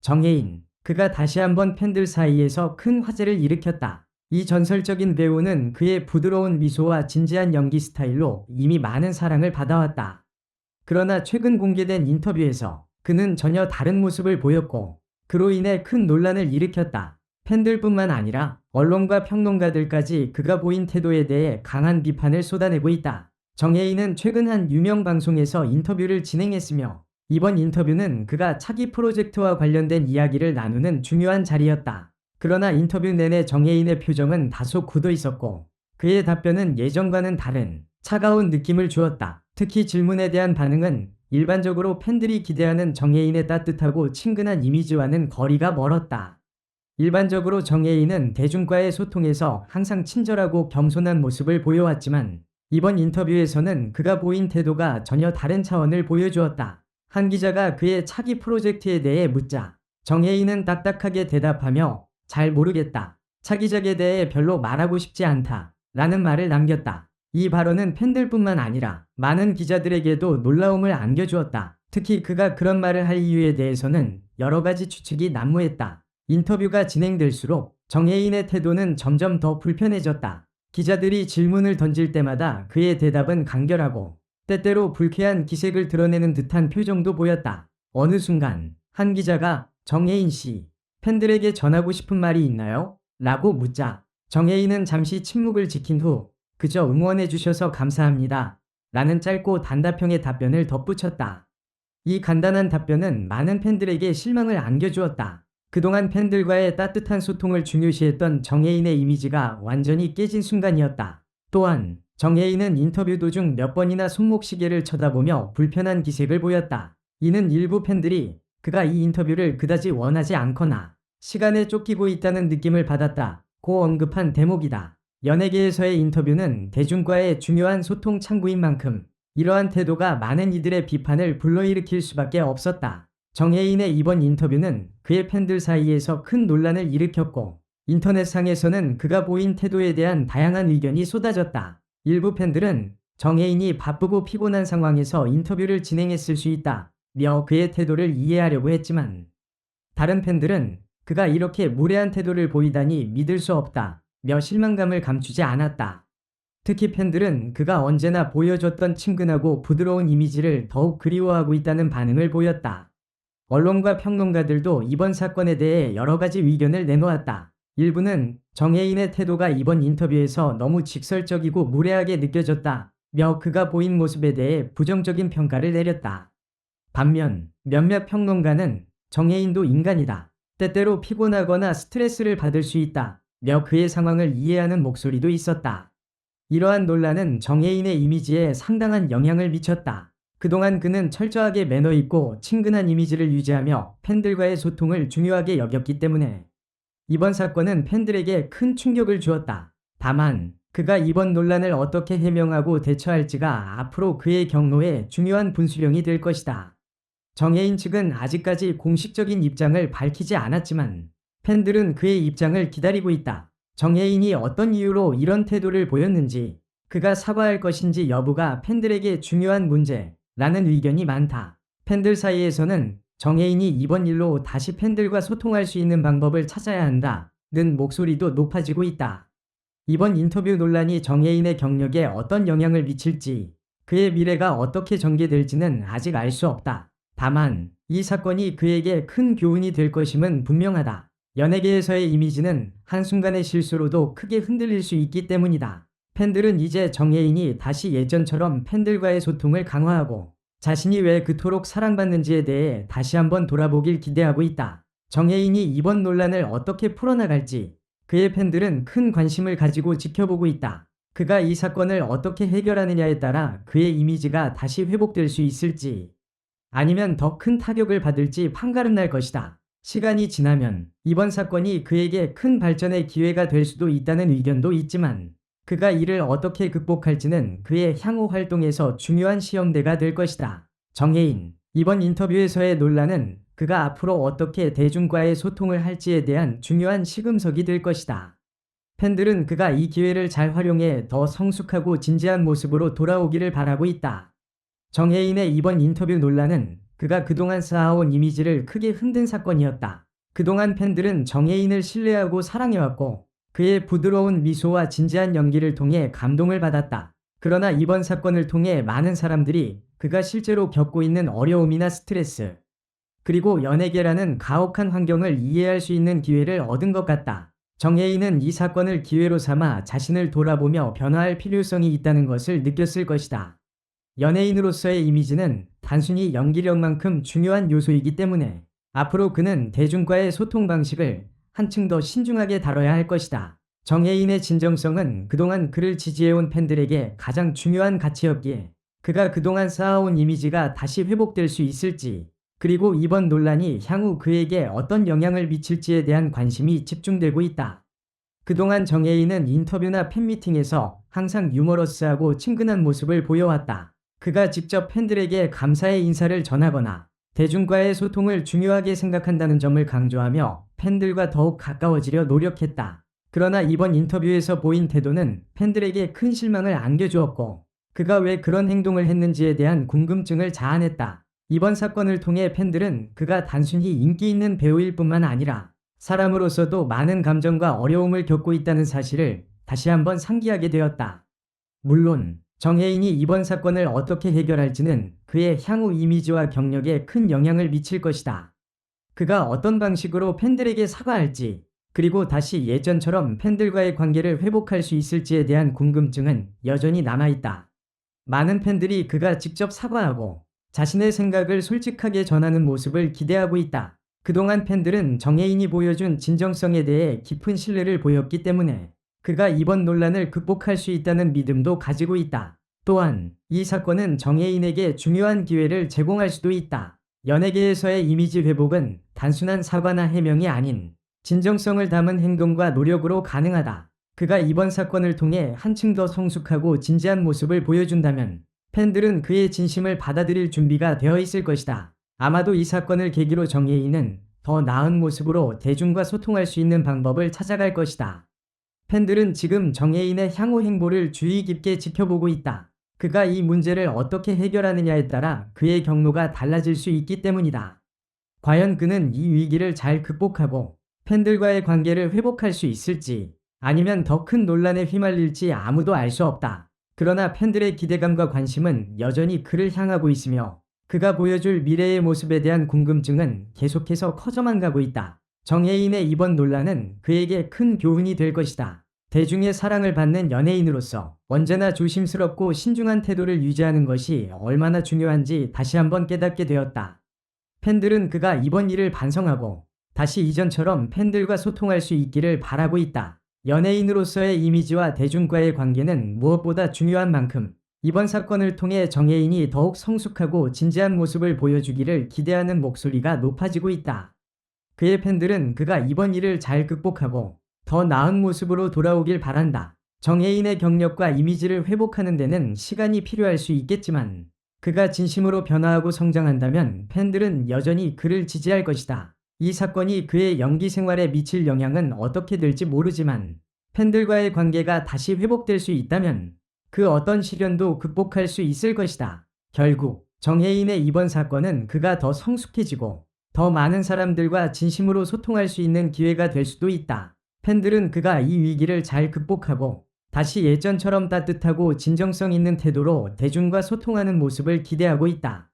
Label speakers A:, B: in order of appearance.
A: 정혜인. 그가 다시 한번 팬들 사이에서 큰 화제를 일으켰다. 이 전설적인 배우는 그의 부드러운 미소와 진지한 연기 스타일로 이미 많은 사랑을 받아왔다. 그러나 최근 공개된 인터뷰에서 그는 전혀 다른 모습을 보였고 그로 인해 큰 논란을 일으켰다. 팬들뿐만 아니라 언론과 평론가들까지 그가 보인 태도에 대해 강한 비판을 쏟아내고 있다. 정혜인은 최근 한 유명 방송에서 인터뷰를 진행했으며 이번 인터뷰는 그가 차기 프로젝트와 관련된 이야기를 나누는 중요한 자리였다. 그러나 인터뷰 내내 정혜인의 표정은 다소 굳어 있었고 그의 답변은 예전과는 다른 차가운 느낌을 주었다. 특히 질문에 대한 반응은 일반적으로 팬들이 기대하는 정혜인의 따뜻하고 친근한 이미지와는 거리가 멀었다. 일반적으로 정혜인은 대중과의 소통에서 항상 친절하고 겸손한 모습을 보여왔지만 이번 인터뷰에서는 그가 보인 태도가 전혀 다른 차원을 보여주었다. 한 기자가 그의 차기 프로젝트에 대해 묻자 정혜인은 딱딱하게 대답하며 잘 모르겠다. 차기작에 대해 별로 말하고 싶지 않다. 라는 말을 남겼다. 이 발언은 팬들뿐만 아니라 많은 기자들에게도 놀라움을 안겨주었다. 특히 그가 그런 말을 할 이유에 대해서는 여러 가지 추측이 난무했다. 인터뷰가 진행될수록 정혜인의 태도는 점점 더 불편해졌다. 기자들이 질문을 던질 때마다 그의 대답은 간결하고 때때로 불쾌한 기색을 드러내는 듯한 표정도 보였다. 어느 순간 한 기자가 정혜인 씨, 팬들에게 전하고 싶은 말이 있나요? 라고 묻자 정혜인은 잠시 침묵을 지킨 후 그저 응원해 주셔서 감사합니다. 라는 짧고 단답형의 답변을 덧붙였다. 이 간단한 답변은 많은 팬들에게 실망을 안겨주었다. 그동안 팬들과의 따뜻한 소통을 중요시했던 정혜인의 이미지가 완전히 깨진 순간이었다. 또한 정혜인은 인터뷰 도중 몇 번이나 손목시계를 쳐다보며 불편한 기색을 보였다. 이는 일부 팬들이 그가 이 인터뷰를 그다지 원하지 않거나 시간에 쫓기고 있다는 느낌을 받았다. 고 언급한 대목이다. 연예계에서의 인터뷰는 대중과의 중요한 소통 창구인 만큼 이러한 태도가 많은 이들의 비판을 불러일으킬 수밖에 없었다. 정혜인의 이번 인터뷰는 그의 팬들 사이에서 큰 논란을 일으켰고 인터넷상에서는 그가 보인 태도에 대한 다양한 의견이 쏟아졌다. 일부 팬들은 정혜인이 바쁘고 피곤한 상황에서 인터뷰를 진행했을 수 있다. 며 그의 태도를 이해하려고 했지만 다른 팬들은 그가 이렇게 무례한 태도를 보이다니 믿을 수 없다. 며 실망감을 감추지 않았다. 특히 팬들은 그가 언제나 보여줬던 친근하고 부드러운 이미지를 더욱 그리워하고 있다는 반응을 보였다. 언론과 평론가들도 이번 사건에 대해 여러 가지 의견을 내놓았다. 일부는 정혜인의 태도가 이번 인터뷰에서 너무 직설적이고 무례하게 느껴졌다. 며 그가 보인 모습에 대해 부정적인 평가를 내렸다. 반면 몇몇 평론가는 정혜인도 인간이다. 때때로 피곤하거나 스트레스를 받을 수 있다. 며 그의 상황을 이해하는 목소리도 있었다. 이러한 논란은 정혜인의 이미지에 상당한 영향을 미쳤다. 그동안 그는 철저하게 매너 있고 친근한 이미지를 유지하며 팬들과의 소통을 중요하게 여겼기 때문에 이번 사건은 팬들에게 큰 충격을 주었다. 다만 그가 이번 논란을 어떻게 해명하고 대처할지가 앞으로 그의 경로에 중요한 분수령이 될 것이다. 정혜인 측은 아직까지 공식적인 입장을 밝히지 않았지만 팬들은 그의 입장을 기다리고 있다. 정혜인이 어떤 이유로 이런 태도를 보였는지, 그가 사과할 것인지 여부가 팬들에게 중요한 문제라는 의견이 많다. 팬들 사이에서는 정혜인이 이번 일로 다시 팬들과 소통할 수 있는 방법을 찾아야 한다는 목소리도 높아지고 있다. 이번 인터뷰 논란이 정혜인의 경력에 어떤 영향을 미칠지, 그의 미래가 어떻게 전개될지는 아직 알 수 없다. 다만, 이 사건이 그에게 큰 교훈이 될 것임은 분명하다. 연예계에서의 이미지는 한순간의 실수로도 크게 흔들릴 수 있기 때문이다. 팬들은 이제 정혜인이 다시 예전처럼 팬들과의 소통을 강화하고 자신이 왜 그토록 사랑받는지에 대해 다시 한번 돌아보길 기대하고 있다. 정혜인이 이번 논란을 어떻게 풀어나갈지 그의 팬들은 큰 관심을 가지고 지켜보고 있다. 그가 이 사건을 어떻게 해결하느냐에 따라 그의 이미지가 다시 회복될 수 있을지 아니면 더 큰 타격을 받을지 판가름 날 것이다. 시간이 지나면 이번 사건이 그에게 큰 발전의 기회가 될 수도 있다는 의견도 있지만 그가 이를 어떻게 극복할지는 그의 향후 활동에서 중요한 시험대가 될 것이다. 정혜인, 이번 인터뷰에서의 논란은 그가 앞으로 어떻게 대중과의 소통을 할지에 대한 중요한 시금석이 될 것이다. 팬들은 그가 이 기회를 잘 활용해 더 성숙하고 진지한 모습으로 돌아오기를 바라고 있다. 정혜인의 이번 인터뷰 논란은 그가 그동안 쌓아온 이미지를 크게 흔든 사건이었다. 그동안 팬들은 정혜인을 신뢰하고 사랑해왔고 그의 부드러운 미소와 진지한 연기를 통해 감동을 받았다. 그러나 이번 사건을 통해 많은 사람들이 그가 실제로 겪고 있는 어려움이나 스트레스, 그리고 연예계라는 가혹한 환경을 이해할 수 있는 기회를 얻은 것 같다. 정혜인은 이 사건을 기회로 삼아 자신을 돌아보며 변화할 필요성이 있다는 것을 느꼈을 것이다. 연예인으로서의 이미지는 단순히 연기력만큼 중요한 요소이기 때문에 앞으로 그는 대중과의 소통 방식을 한층 더 신중하게 다뤄야 할 것이다. 정혜인의 진정성은 그동안 그를 지지해온 팬들에게 가장 중요한 가치였기에 그가 그동안 쌓아온 이미지가 다시 회복될 수 있을지 그리고 이번 논란이 향후 그에게 어떤 영향을 미칠지에 대한 관심이 집중되고 있다. 그동안 정혜인은 인터뷰나 팬미팅에서 항상 유머러스하고 친근한 모습을 보여왔다. 그가 직접 팬들에게 감사의 인사를 전하거나 대중과의 소통을 중요하게 생각한다는 점을 강조하며 팬들과 더욱 가까워지려 노력했다. 그러나 이번 인터뷰에서 보인 태도는 팬들에게 큰 실망을 안겨주었고 그가 왜 그런 행동을 했는지에 대한 궁금증을 자아냈다. 이번 사건을 통해 팬들은 그가 단순히 인기 있는 배우일 뿐만 아니라 사람으로서도 많은 감정과 어려움을 겪고 있다는 사실을 다시 한번 상기하게 되었다. 물론 정혜인이 이번 사건을 어떻게 해결할지는 그의 향후 이미지와 경력에 큰 영향을 미칠 것이다. 그가 어떤 방식으로 팬들에게 사과할지, 그리고 다시 예전처럼 팬들과의 관계를 회복할 수 있을지에 대한 궁금증은 여전히 남아있다. 많은 팬들이 그가 직접 사과하고 자신의 생각을 솔직하게 전하는 모습을 기대하고 있다. 그동안 팬들은 정혜인이 보여준 진정성에 대해 깊은 신뢰를 보였기 때문에 그가 이번 논란을 극복할 수 있다는 믿음도 가지고 있다. 또한 이 사건은 정혜인에게 중요한 기회를 제공할 수도 있다. 연예계에서의 이미지 회복은 단순한 사과나 해명이 아닌 진정성을 담은 행동과 노력으로 가능하다. 그가 이번 사건을 통해 한층 더 성숙하고 진지한 모습을 보여준다면 팬들은 그의 진심을 받아들일 준비가 되어 있을 것이다. 아마도 이 사건을 계기로 정예인은 더 나은 모습으로 대중과 소통할 수 있는 방법을 찾아갈 것이다. 팬들은 지금 정예인의 향후 행보를 주의 깊게 지켜보고 있다. 그가 이 문제를 어떻게 해결하느냐에 따라 그의 경로가 달라질 수 있기 때문이다. 과연 그는 이 위기를 잘 극복하고 팬들과의 관계를 회복할 수 있을지 아니면 더 큰 논란에 휘말릴지 아무도 알 수 없다. 그러나 팬들의 기대감과 관심은 여전히 그를 향하고 있으며 그가 보여줄 미래의 모습에 대한 궁금증은 계속해서 커져만 가고 있다. 정혜인의 이번 논란은 그에게 큰 교훈이 될 것이다. 대중의 사랑을 받는 연예인으로서 언제나 조심스럽고 신중한 태도를 유지하는 것이 얼마나 중요한지 다시 한번 깨닫게 되었다. 팬들은 그가 이번 일을 반성하고 다시 이전처럼 팬들과 소통할 수 있기를 바라고 있다. 연예인으로서의 이미지와 대중과의 관계는 무엇보다 중요한 만큼 이번 사건을 통해 정혜인이 더욱 성숙하고 진지한 모습을 보여주기를 기대하는 목소리가 높아지고 있다. 그의 팬들은 그가 이번 일을 잘 극복하고 더 나은 모습으로 돌아오길 바란다. 정혜인의 경력과 이미지를 회복하는 데는 시간이 필요할 수 있겠지만 그가 진심으로 변화하고 성장한다면 팬들은 여전히 그를 지지할 것이다. 이 사건이 그의 연기 생활에 미칠 영향은 어떻게 될지 모르지만 팬들과의 관계가 다시 회복될 수 있다면 그 어떤 시련도 극복할 수 있을 것이다. 결국 정혜인의 이번 사건은 그가 더 성숙해지고 더 많은 사람들과 진심으로 소통할 수 있는 기회가 될 수도 있다. 팬들은 그가 이 위기를 잘 극복하고 다시 예전처럼 따뜻하고 진정성 있는 태도로 대중과 소통하는 모습을 기대하고 있다.